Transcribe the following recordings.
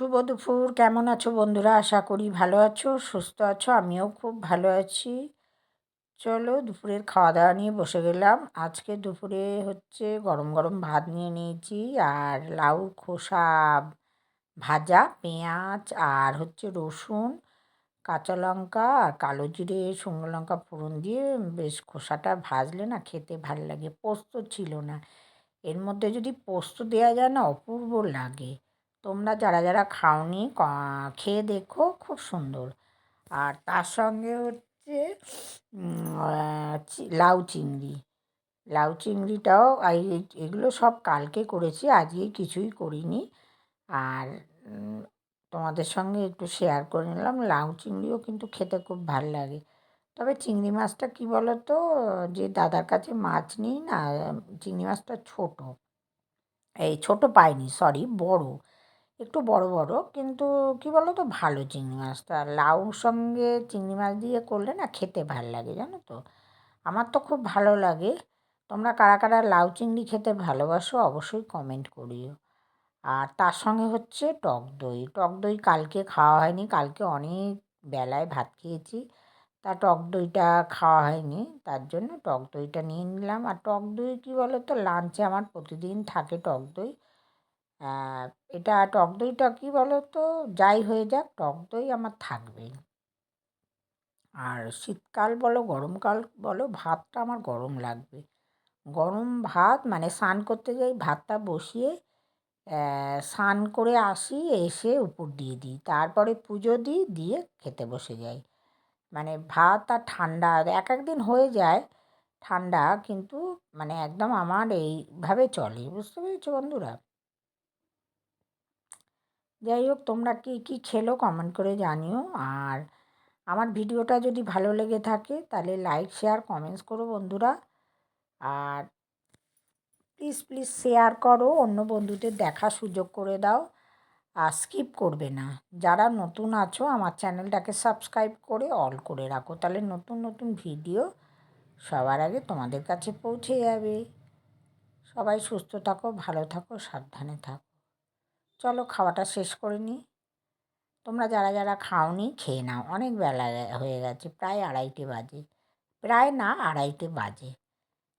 শুভ দুপুর। কেমন আছো বন্ধুরা? আশা করি ভালো আছো, সুস্থ আছো, আমিও খুব ভালো আছি। চলো দুপুরের খাওয়া দাওয়া নিয়ে বসে গেলাম। আজকে দুপুরে হচ্ছে গরম গরম ভাত নিয়ে নিয়েছি আর লাউ, খোসা, ভাজা, পেঁয়াজ আর হচ্ছে রসুন, কাঁচা লঙ্কা আর কালো জিরে, শুকনো লঙ্কা ফোড়ন দিয়ে বেশ খোসাটা ভাজলে না খেতে ভালো লাগে। পোস্ত ছিল না। এর মধ্যে যদি পোস্ত দেওয়া যায় না, অপূর্ব লাগে। তোমরা যারা যারা খাওনি খেয়ে দেখো, খুব সুন্দর। আর তার সঙ্গে হচ্ছে লাউ চিংড়ি। লাউ চিংড়িটাও এগুলো সব কালকে করেছি, আজকে কিছুই করিনি। আর তোমাদের সঙ্গে একটু শেয়ার করে নিলাম। লাউ চিংড়িও কিন্তু খেতে খুব ভালো লাগে। তবে চিংড়ি মাছটা কী বলো তো যে দাদার কাছে মাছ নিই না, চিংড়ি মাছটা ছোটো। এই ছোটো পাইনি সরি বড়। একটু বড় বড়। কিন্তু কী বলো তো ভালো চিংড়ি মাছটা লাউর সঙ্গে চিংড়ি মাছ দিয়ে করলে না খেতে ভালো লাগে জানো তো? আমার তো খুব ভালো লাগে। তোমরা কারা কারা লাউ চিংড়ি খেতে ভালোবাসো অবশ্যই কমেন্ট করিও। আর তার সঙ্গে হচ্ছে টক দই। টক দই কালকে খাওয়া হয়নি। কালকে অনেক বেলায় ভাত খেয়েছি। তা টক দইটা খাওয়া হয়নি। তার জন্য টক দইটা নিয়ে নিলাম। আর টক দই কী বলো তো লাঞ্চে আমার প্রতিদিন থাকে টক দই। এটা টক দইটা কী বলো তো যাই হয়ে যাক, টক দই আমার থাকবেই। আর শীতকাল বলো, গরমকাল বলো, ভাতটা আমার গরম লাগবে। গরম ভাত মানে স্নান করতে যাই ভাতটা বসিয়ে স্নান করে আসি, এসে উপর দিয়ে দিই। তারপরে পুজো দিই, দিয়ে খেতে বসে যাই। মানে ভাত আর ঠান্ডা, এক এক দিন হয়ে যায় ঠান্ডা, কিন্তু মানে একদম আমার এইভাবে চলে, বুঝতে পেরেছ বন্ধুরা? যাই হোক, তোমরা কী কী খেলো কমেন্ট করে জানিও। আর আমার ভিডিওটা যদি ভালো লেগে থাকে, তাহলে লাইক শেয়ার কমেন্টস করো বন্ধুরা। আর প্লিজ প্লিজ শেয়ার করো, অন্য বন্ধুদের দেখার সুযোগ করে দাও। আর স্কিপ করবে না। যারা নতুন আছো, আমার চ্যানেলটাকে সাবস্ক্রাইব করে অল করে রাখো। তাহলে নতুন নতুন ভিডিও সবার আগে তোমাদের কাছে পৌঁছে যাবে। সবাই সুস্থ থাকো, ভালো থাকো, সাবধানে থাকো। চলো খাওয়াটা শেষ করে নিই। তোমরা যারা যারা খাওনি, খেয়ে নাও। অনেক বেলা হয়ে গেছে, প্রায় আড়াইটে বাজে। প্রায় না, আড়াইটে বাজে।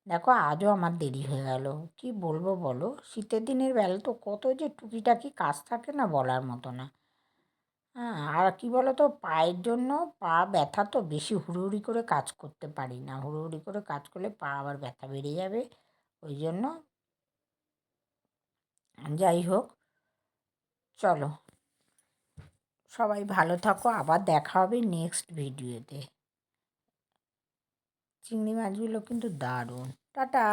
দেখো, আজও আমার দেরি হয়ে গেল। কি বলব বলো? শীতের দিনের বেলা তো কত যে টুকিটাকি কাজ থাকে না বলার মতো না। হ্যাঁ আর কী বলো তো পায়ের জন্য পা ব্যথা তো বেশি হুড়ুহুড়ি করে কাজ করতে পারি না। হুড়ুহুড়ি করে কাজ করলে পা আবার ব্যথা বেড়ে যাবে। ওই জন্য যাই হোক চলো। সবাই ভালো থাকো আবার দেখা হবে নেক্সট ভিডিওতে চিংড়ি মাছগুলো কিন্তু দারুণ। টাটা!